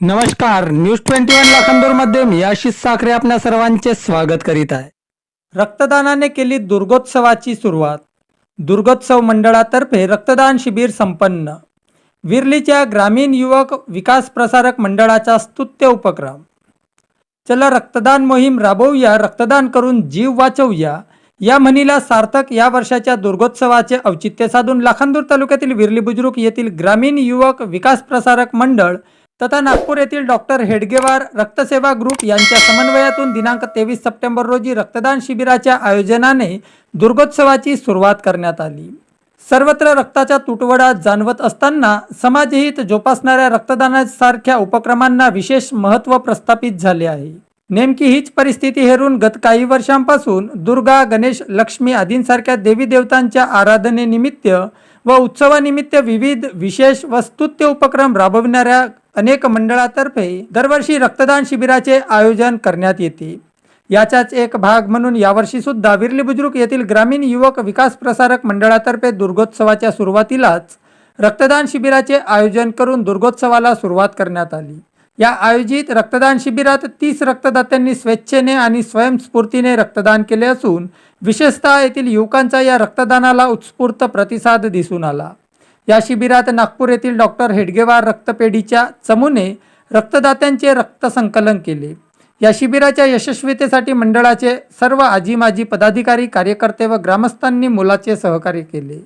नमस्कार news twenty one लाखांदूरमध्ये मी आशिष साखरे आपल्या सर्वांचे स्वागत करीत आहे. रक्तदानाने केली दुर्गोत्सवाची सुरुवात. दुर्गोत्सव मंडळातर्फे रक्तदान शिबिर संपन्न. विरलीच्या ग्रामीण युवक विकास प्रसारक मंडळाचा स्तुत्य उपक्रम. चला रक्तदान मोहीम राबवूया रक्तदान करून जीव वाचवूया या म्हणीला सार्थक या वर्षाच्या दुर्गोत्सवाचे औचित्य साधून लाखांदूर तालुक्यातील विरली बुजुर्ग येथील ग्रामीण युवक विकास प्रसारक मंडळ तथा नागपूर येथील डॉक्टर हेडगेवार रक्तसेवा ग्रुप यांच्या समन्वयातून दिनांक तेवीस सप्टेंबर रोजी रक्तदान शिबिराच्या आयोजनाने दुर्गोत्सवाची सुरुवात करण्यात आली. सर्वत्र रक्ताचा तुटवडा जाणवत असताना समाजहित जोपासणाऱ्या रक्तदानासारख्या उपक्रमांना विशेष महत्त्व प्रस्थापित झाले आहे. नेमकी हीच परिस्थिती हेरून गत काही वर्षांपासून दुर्गा गणेश लक्ष्मी आदींसारख्या देवी देवतांच्या आराधनेनिमित्त व उत्सवानिमित्त विविध विशेष व स्तुत्य उपक्रम राबविणाऱ्या अनेक मंडळातर्फे दरवर्षी रक्तदान शिबिराचे आयोजन करण्यात येते. याचाच एक भाग म्हणून यावर्षी सुद्धा विरली बुजुर्ग येथील ग्रामीण युवक विकास प्रसारक मंडळातर्फे दुर्गोत्सवाच्या सुरुवातीलाच रक्तदान शिबिराचे आयोजन करून दुर्गोत्सवाला सुरुवात करण्यात आली. या आयोजित रक्तदान शिबिरात तीस रक्तदात्यांनी स्वेच्छेने आणि स्वयंस्फूर्तीने रक्तदान केले असून विशेषतः येथील युवकांचा या रक्तदानाला उत्स्फूर्त प्रतिसाद दिसून आला. या शिबिरात नागपूर येथील डॉक्टर हेडगेवार रक्तपेढीच्या चमूने रक्तदात्यांचे रक्त संकलन केले. या शिबिराच्या यशस्वीतेसाठी मंडळाचे सर्व आजी माजी पदाधिकारी कार्यकर्ते व ग्रामस्थांनी मोलाचे सहकार्य केले.